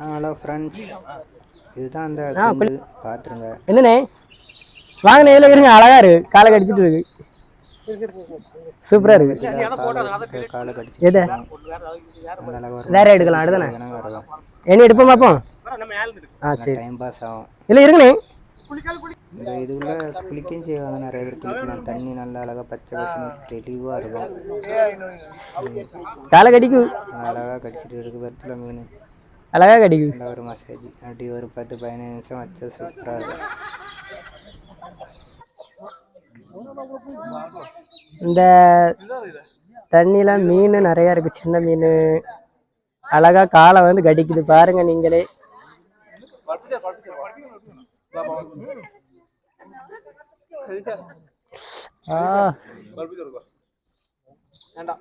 Hello friends இதுதான் அந்த கூண்டு. பார்த்துருங்க என்னண்ணே? வாங்கின இதில் இருங்க அழகா இருக்கு. காலை கடிச்சிட்டு இருக்கு. சூப்பரா இருக்கு. காலை காலை கடிச்சு எது? அழகாக வேற எடுக்கலாம் வரும். என்ன எடுப்போம் பார்ப்போம் ஆ சரி. டைம் பாஸ் ஆகும். இல்லை இருக்குண்ணே? இந்த இதுக்குள்ள குளிக்கவும் செய்வாங்க நிறைய பேர் குளிக்கலாம் தண்ணி நல்லா அழகாக பச்சை பசுன்னு தெளிவாக இருக்கும். காலை கடிக்கும். அழகாக கடிச்சிட்டு இருக்கு பருத்துல மீன். அழகா கடிக்கும் நல்லா ஒரு மசாஜ் அப்படி ஒரு பத்து பதினஞ்சு நிமிஷம் வச்சா சூப்பராக இருக்கும். இந்த தண்ணியில மீன் நிறைய இருக்கு. சின்ன மீன். அழகா காலை வந்து கடிக்குது. பாருங்க நீங்களே. ஆ. வேண்டாம்